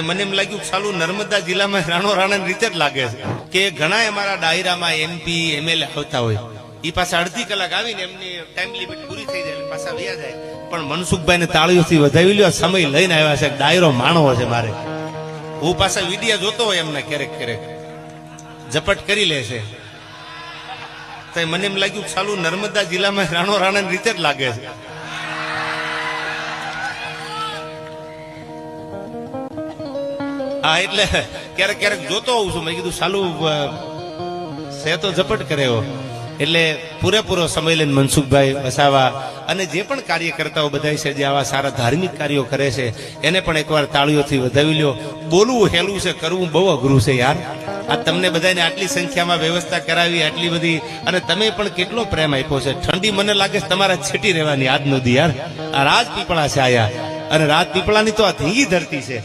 મને એમ લાગ્યું ચાલુ નર્મદા જિલ્લામાં રાણો રાણા રીતે જ લાગે છે. કે ઘણા અમારા ડાયરામાં એમપી એમએલએ આવતા હોય. એ પાછા અડધી કલાક આવીને એમની ટાઈમ લિમિટ પૂરી થઈ જાય પાછા વ્યા જાય. પણ મનસુખભાઈને તાળીઓથી વધાવી લ્યો, સમય લઈને આવ્યા છે. ડાયરો માણવો છે મારે. હું પાછા વિડિયા જોતો હોય એમને ક્યારેક ક્યારેક. ઝપટ કરી લે છે. તો મને એમ લાગ્યું સાલું નર્મદા જિલ્લામાં રાણો રાણા રીતે જ લાગે છે. હા, એટલે ક્યારેક ક્યારેક જોતો હોઉં છું. મેં કીધું, સાલું છે તો ઝપટ કરે એટલે પૂરેપૂરો સમય લઈને મનસુખભાઈ વસાવા અને જે પણ કાર્યકર્તાઓ બધા છે, જે આવા સારા ધાર્મિક કાર્યો કરે છે, એને પણ એકવાર તાળીઓથી વધાવી લ્યો. બોલવું હેલું છે, કરવું બહુ અઘરું છે યાર. આ તમને બધાને આટલી સંખ્યામાં વ્યવસ્થા કરાવી, આટલી બધી, અને તમે પણ કેટલો પ્રેમ આપ્યો છે. ઠંડી મને લાગે છે તમારા છેટી રહેવાની આજ નદી યાર. આ રાજપીપળા છે આયા. અને રાજપીપળાની તો આ ધીંગી ધરતી છે.